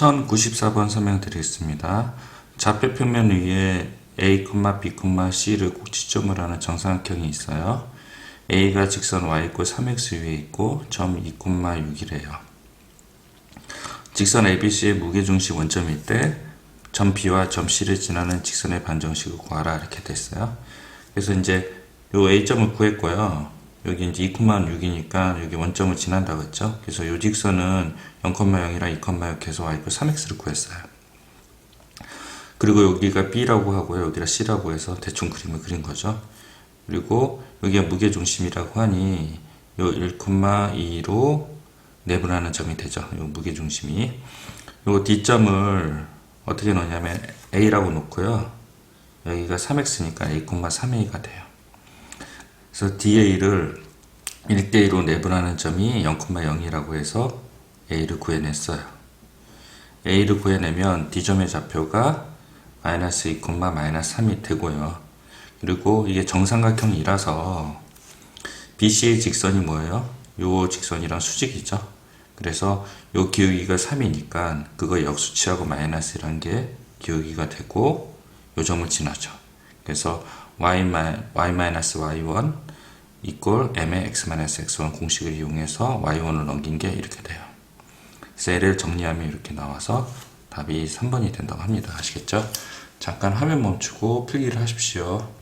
1094번 설명드리겠습니다. 좌표평면 위에 A, B, C를 꼭지점으로 하는 정사각형이 있어요. A가 직선 y 3x 위에 있고 점 2, 6이래요. 직선 ABC의 무게중심 원점일 때 점 B와 점 C를 지나는 직선의 반정식을 구하라 이렇게 됐어요. 그래서 이제 요 A점을 구했고요. 여기 이제 2,6이니까 여기 원점을 지난다고 했죠. 그래서 요 직선은 0,0이랑 2,6 해서 y 3x를 구했어요. 그리고 여기가 B라고 하고요. 여기가 C라고 해서 대충 그림을 그린 거죠. 그리고 여기가 무게중심이라고 하니 요 1,2로 내분하는 점이 되죠. 요 무게중심이. 요 D점을 어떻게 넣냐면 A라고 놓고요. 여기가 3x니까 A,3a가 돼요. 그래서 DA를 1대1로 내분하는 점이 0,0이라고 해서 A를 구해냈어요. A를 구해내면 D점의 좌표가 마이너스 2, 마이너스 3이 되고요. 그리고 이게 정삼각형이라서 BC의 직선이 뭐예요? 요 직선이랑 수직이죠. 그래서 요 기울기가 3이니까 그거 역수치하고 마이너스란 게 기울기가 되고 요 점을 지나죠. 그래서 y, y-y1 이꼴 m의 x-x1 공식을 이용해서 y1을 넘긴 게 이렇게 돼요. 얘를 정리하면 이렇게 나와서 답이 3번이 된다고 합니다. 아시겠죠? 잠깐 화면 멈추고 필기를 하십시오.